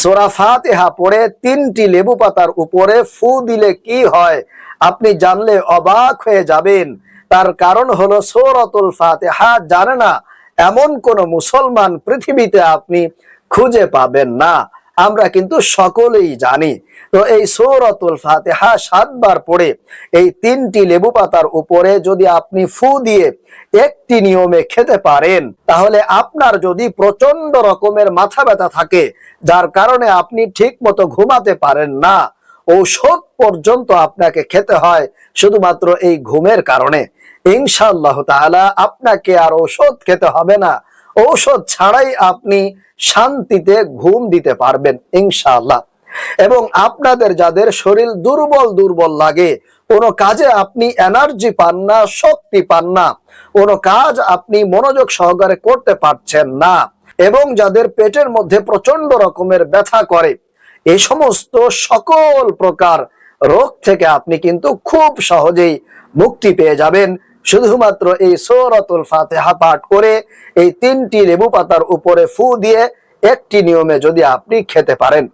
সোরা ফাতেহা পড়ে তিনটি লেবু পাতার উপরে ফু দিলে কি হয়? আপনি জানলে অবাক হয়ে যাবেন। তার কারণ হলো সৌরতুল ফাতেহা জানে না, এমন কোন মুসলমান পৃথিবীতে আপনি খুঁজে পাবেন না। আমরা কিন্তু সকলেই জানি। তো এই সৌরতুল ফাতেহা সাতবার পড়ে এই তিনটি লেবু পাতার উপরে যদি আপনি ফু দিয়ে একটি নিয়মে খেতে পারেন, তাহলে আপনার যদি প্রচণ্ড রকমের মাথা ব্যথা থাকে, যার কারণে আপনি ঠিক মতো ঘুমাতে পারেন না। ঔষধ পর্যন্ত আপনাকে খেতে হয় শুধুমাত্র এই ঘুমের কারণে। ইনশাআল্লাহ তাআলা আপনাকে আর ঔষধ খেতে হবে না। ঔষধ ছাড়াই আপনি শান্তিতে ঘুম দিতে পারবেন, ইনশাআল্লাহ। এবং আপনাদের যাদের শরীর দুর্বল দুর্বল লাগে, কোনো কাজে আপনি এনার্জি পান না, শক্তি পান না, কোনো কাজ আপনি মনোযোগ সহকারে করতে পারছেন না, এবং যাদের পেটের মধ্যে প্রচণ্ড রকমের ব্যথা করে এই সমস্ত সকল প্রকার রোগ থেকে আপনি কিন্তু খুব সহজেই মুক্তি পেয়ে যাবেন। শুধুমাত্র এই সৌরতুল ফাতেহা পাঠ করে এই তিনটি লেবু পাতার উপরে ফু দিয়ে একটি নিয়মে যদি আপনি খেতে পারেন।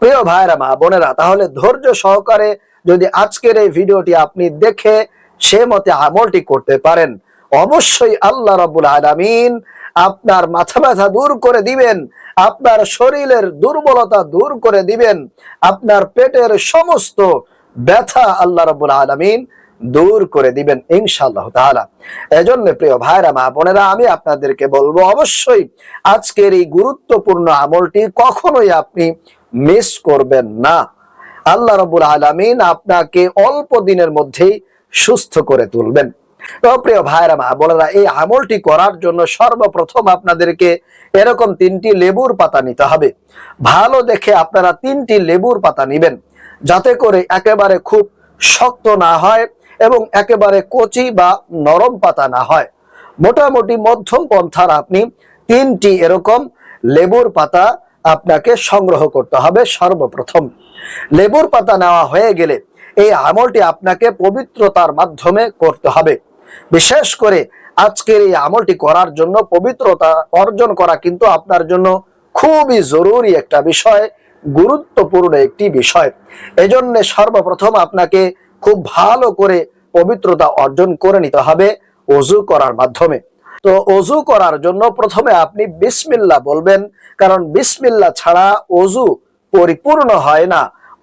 প্রিয় ভাইরা মা বোনেরা, তাহলে ধৈর্য সহকারে যদি আজকের এই ভিডিওটি আপনি দেখে সে মতে আমলটি করতে পারেন, অবশ্যই আল্লাহ রাবুল আলামিন আপনার মাথা ব্যথা দূর করে দিবেন, আপনার শরীরের দুর্বলতা দূর করে দিবেন, আপনার পেটের সমস্ত ব্যথা আল্লাহ রাবুল আলামিন দূর করে দিবেন ইনশাআল্লাহ তাআলা। এজন্য প্রিয় ভাইরা মা বোনেরা, আমি আপনাদেরকে বলব অবশ্যই আজকের এই গুরুত্বপূর্ণ আমলটি কখনোই আপনি মিস করবেন না। আল্লাহ রাবুল আলামিন আপনাকে অল্প দিনের মধ্যেই সুস্থ করে তুলবেন। প্রিয় ভাইরা মা বোনেরা, এই আমলটি করার জন্য সর্বপ্রথম আপনাদেরকে এরকম তিনটি লেবুর পাতা নিতে হবে। ভালো দেখে আপনারা তিনটি লেবুর পাতা নিবেন, যাতে করে একেবারে খুব শক্ত না হয়। এবং একেবারে কচি বা নরম পাতা না হয়। মোটামুটি মধ্যম পন্থার আপনি তিনটি এরকম লেবুর পাতা আপনাকে সংগ্রহ করতে হবে সর্বপ্রথম। লেবুর পাতা নেওয়া হয়ে গেলে এই আমলটি আপনাকে পবিত্রতার মাধ্যমে করতে হবে। বিশেষ করে আজকের এই আমলটি করার জন্য পবিত্রতা অর্জন করা কিন্তু আপনার জন্য খুবই জরুরি একটা বিষয়, গুরুত্বপূর্ণ একটি বিষয়। এজন্য সর্বপ্রথম আপনাকে খুব ভালো করে পবিত্রতা অর্জন করে নিতে হবে অজু করার মাধ্যমে। তো অজু করার জন্য প্রথমে আপনি বিসমিল্লা বলবেন, কারণ বিসমিল্লা ছাড়া অজু পরিপূর্ণ হয় না,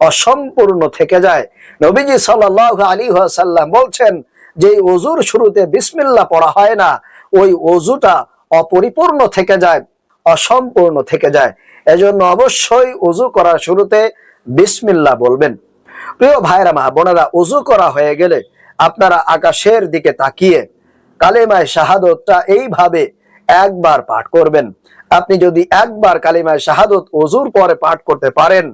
অসম্পূর্ণ থেকে যায়। নবীজি সাল্লাহ আলী সাল্লাম বলছেন, যে অজুর শুরুতে বিসমিল্লা পড়া হয় না, ওই অজুটা অপরিপূর্ণ থেকে যায়, অসম্পূর্ণ থেকে যায়। এজন্য অবশ্যই অজু করার শুরুতে বিসমিল্লা বলবেন। প্রিয় ভাইরা মা বোনেরা, উজু করা হয়ে গেলে আপনারা আকাশের দিকে তাকিয়ে কালেমায় শাহাদতটা এইভাবে একবার পাঠ করবেন। আপনি যদি একবার কালিমায় শাহাদত অজুর পরে পাঠ করতে পারেন,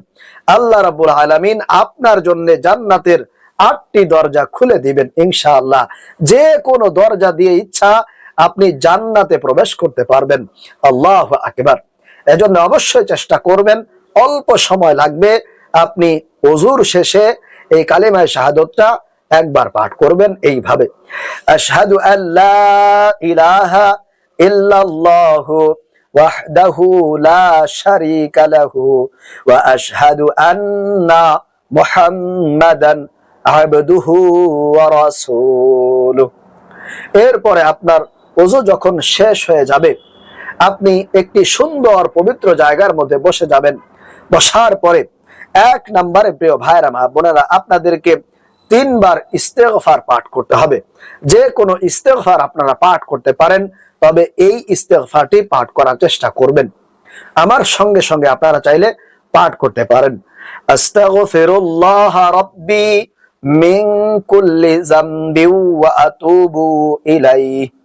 আল্লাহ রাবুল আলামিন আপনার জন্য জান্নাতের আটটি দরজা খুলে দিবেন, ইনশাআল্লাহ। যে কোনো দরজা দিয়ে ইচ্ছা আপনি জান্নাতে প্রবেশ করতে পারবেন। আল্লাহ আকবার। এজন্য অবশ্যই চেষ্টা করবেন, অল্প সময় লাগবে আপনি অজুর শেষে এই কালিমায় শাহাদতটা একবার পাঠ করবেন এইভাবে। আশহাদু আল্লা ইলাহা ইল্লাল্লাহু ওয়াহদাহু লা শারীকা লাহু ওয়া আশহাদু আন্না মুহাম্মাদান আবদুহু ওয়া রাসূলুহু। এরপরে আপনার ওযু যখন শেষ হয়ে যাবে, আপনি একটি সুন্দর পবিত্র জায়গার মধ্যে বসে যাবেন। বসার পরে এক নম্বরে প্রিয় ভাইরা মা বোনেরা, আপনাদেরকে তিনবার ইস্তেগফার পাঠ করতে হবে। যে কোনো ইস্তেগফার আপনারা পাঠ করতে পারেন, তবে এই ইস্তেগফারটি পাঠ করার চেষ্টা করবেন। আমার সঙ্গে সঙ্গে আপনারা চাইলে পাঠ করতে পারেন। আস্তাগফিরুল্লাহ রাব্বি মিন কুল্লি যামবি ওয়া আতুবু ইলাইহি।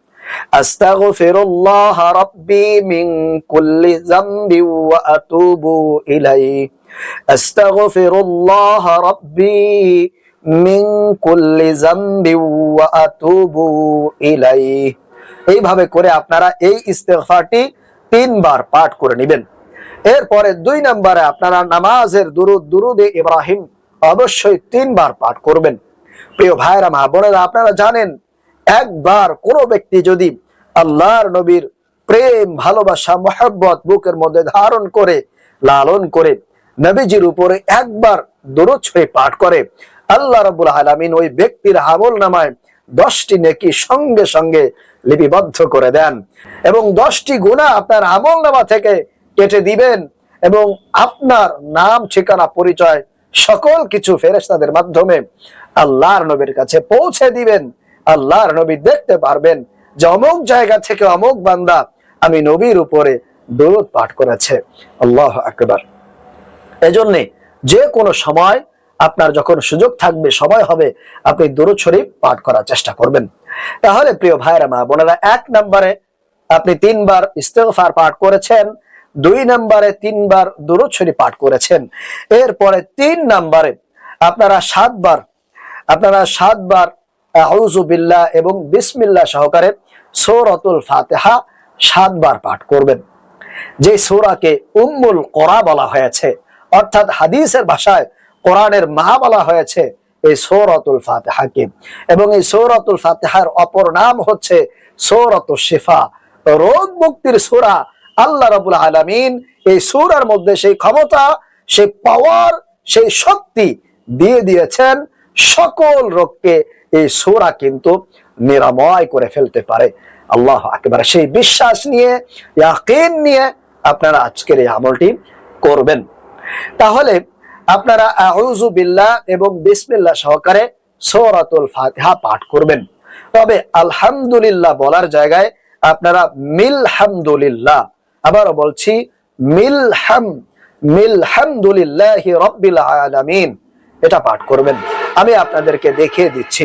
আস্তাগফিরুল্লাহ রাব্বি মিন কুল্লি যামবি ওয়া আতুবু ইলাইহি। আস্তাগফিরুল্লাহ রাব্বি মিন কুল্লি যামবি ওয়া আতুবু এইভাবে করে আপনারা এই ইস্তেগফারটি তিনবার পাঠ করে নেবেন। এরপরে দুই নম্বরে আপনারা নামাজের দুরুদ, দুরুদে ইব্রাহিম অবশ্যই তিনবার পাঠ করবেন। প্রিয় ভাইরা, মা বোনেরা, আপনারা জানেন একবার কোন ব্যক্তি যদি আল্লাহর নবীর প্রেম, ভালোবাসা, মহব্বত বুকের মধ্যে ধারণ করে, লালন করে, নবীজির উপরে একবার দরুদ ছড়ে পাঠ করে, আল্লাহ রাব্বুল আলামিন ওই ব্যক্তির আমল নামায় দশটি নেকি সঙ্গে সঙ্গে লিপিবদ্ধ করে দেন এবং দশটি গুণা আপনার আমল নামা থেকে কেটে দিবেন এবং আপনার নাম, ঠিকানা, পরিচয় সকল কিছু ফেরেস্তাদের মাধ্যমে আল্লাহর নবীর কাছে পৌঁছে দিবেন। আল্লাহর নবী দেখতে পারবেন যে অমুক জায়গা থেকে অমুক বান্দা আমি নবীর উপরে দরুদ পাঠ করেছে। আল্লাহ আকবার। এজন্যে যে কোনো সময় আপনার যখন সুযোগ থাকবে, সময় হবে, আপনি দরুদ শরীফ পাঠ করার চেষ্টা করবেন। তাহলে প্রিয় ভাইরা মা বোনেরা, এক নম্বরে আপনি তিনবার ইস্তেগফার পাঠ করেছেন, দুই নম্বরে তিনবার দরুদ শরীফ পাঠ করেছেন। এরপরে তিন নম্বরে আপনারা সাতবার আপনারা সাতবার আউযু বিল্লাহ এবং বিসমিল্লাহ সহকারে সূরাতুল ফাতিহা সাতবার পাঠ করবেন। যে সূরাকে উম্মুল বলা হয়েছে, অর্থাৎ হাদিসের ভাষায় কোরআনের মা বলা হয়েছে, এই ফাতেহাকে। এবং এই ফাতেহার অপর নাম হচ্ছে সৌরতুল শিফা। রোগ মুক্তির সূরা আল্লাহ রাবুল আলামিন এই সুরার মধ্যে সেই ক্ষমতা, সেই পাওয়ার সেই শক্তি দিয়ে দিয়েছেন সকল রোগকে এই সোরা কিন্তু নিরাময় করে ফেলতে পারে। আল্লাহ একেবারে সেই বিশ্বাস নিয়ে নিয়ে আপনারা আজকের এই আমলটি করবেন। তাহলে আপনারা আউযু বিল্লাহ এবং বিসমিল্লাহ সহকারে সূরাতুল ফাতিহা পাঠ করবেন। তবে আলহামদুলিল্লাহ বলার জায়গায় আপনারা মিলহামদুলিল্লাহ, আবারও বলছি, মিলহাম, মিলহামদুলিল্লাহি রাব্বিল আলামিন, এটা পাঠ করবেন। আমি আপনাদেরকে দেখিয়ে দিচ্ছি।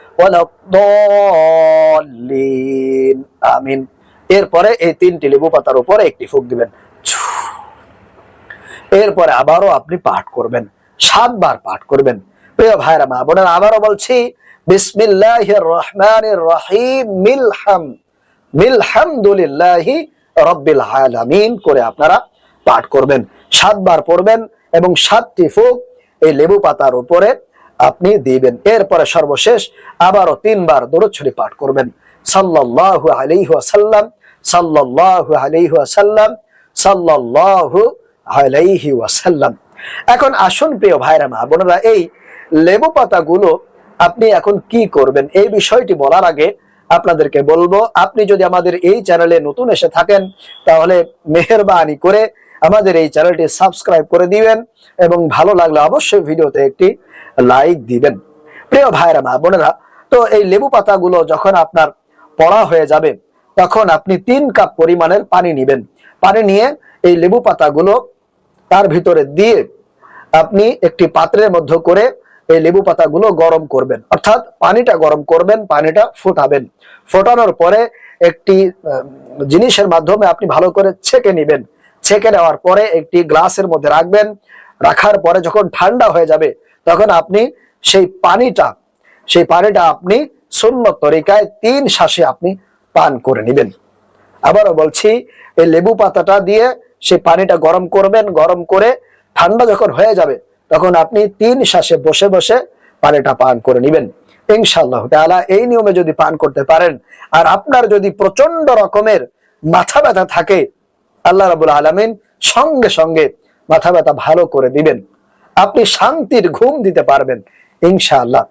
ওয়ালাদ্দাল্লিন আমিন। এরপরে এই তিনটি লেবু পাতার উপরে একটি ফুক দিবেন। এরপরে আবারও আপনি পাঠ করবেন। সাতবার পাঠ করবেন। প্রিয় ভাইরা, মা বোনের, আবারও বলছি বিসমিল্লাহ রহমান রহিম, মিলহাম, মিলহামদুলিল্লাহি রব্বিল আলামিন করে আপনারা পাঠ করবেন। সাতবার পড়বেন এবং সাতটি ফুক এই লেবু পাতার উপরে আপনি দিবেন। এরপরে সর্বশেষ আবারও তিনবার শরীফ পাঠ করবেন। সাল্লাল্লাহু আলাইহি ওয়াসাল্লাম, সাল্লাল্লাহু আলাইহি ওয়াসাল্লাম, সাল্লাল্লাহু আলাইহি ওয়াসাল্লাম। এখন আসুন প্রিয় ভাইরা মা বোনেরা, এই লেবু পাতাগুলো আপনি এখন কি করবেন? এই বিষয়টি বলার আগে আপনাদেরকে বলব, আপনি যদি আমাদের এই চ্যানেলে নতুন এসে থাকেন, তাহলে মেহরবানি করে আমাদের এই চ্যানেলটি সাবস্ক্রাইব করে দিবেন এবং ভালো লাগলে অবশ্যই ভিডিওতে একটি লাইক দিবেন। প্রিয় ভাইরা মা বোনেরা, তো এই লেবু পাতাগুলো যখন আপনার পড়া হয়ে যাবে, তখন আপনি তিন কাপ পরিমাণের পানি নেবেন। পানি নিয়ে এই লেবু পাতাগুলো তার ভিতরে দিয়ে আপনি একটি পাত্রের মধ্যে করে এই লেবু পাতাগুলো গরম করবেন। অর্থাৎ পানিটা গরম করবেন, পানিটা ফোটাবেন। ফোটানোর পরে একটি জিনিসের মাধ্যমে আপনি ভালো করে ছেঁকে নেবেন। ছেঁকে নেওয়ার পরে একটি গ্লাসের মধ্যে রাখবেন। রাখার পরে যখন ঠান্ডা হয়ে যাবে তখন আপনি সেই পানিটা সেই পানিটা আপনি শূন্য তরিকায় তিন শ্বাসে আপনি পান করে নেবেন। আবারও বলছি, এই লেবু পাতাটা দিয়ে সেই পানিটা গরম করবেন, গরম করে ঠান্ডা যখন হয়ে যাবে, তখন আপনি তিন শ্বাসে বসে বসে পানিটা পান করে নেবেন। ইনশাআল্লাহ তাআলা এই নিয়মে যদি পান করতে পারেন, আর আপনার যদি প্রচণ্ড রকমের মাথা ব্যথা থাকে, আল্লাহ রাবুল আলামিন সঙ্গে সঙ্গে মাথা ব্যথা ভালো করে দিবেন। আপনি শান্তির ঘুম দিতে পারবেন, ইনশাআল্লাহ।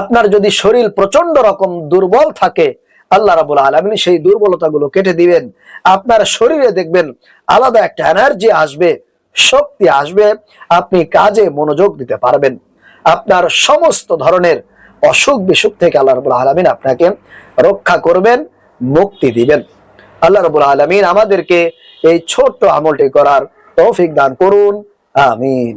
আপনার যদি শরীর প্রচণ্ড রকম দুর্বল থাকে, আল্লাহ রাবুল আলমিন সেই দুর্বলতাগুলো কেটে দিবেন। আপনার শরীরে দেখবেন আলাদা একটা এনার্জি আসবে, শক্তি আসবে, আপনি কাজে মনোযোগ দিতে পারবেন। আপনার সমস্ত ধরনের অসুখ বিসুখ থেকে আল্লাহ রাবুল আলমিন আপনাকে রক্ষা করবেন, মুক্তি দিবেন। আল্লাহ রাবুল আলমিন আমাদেরকে এই ছোট্ট আমলটি করার তৌফিক দান করুন। আমিন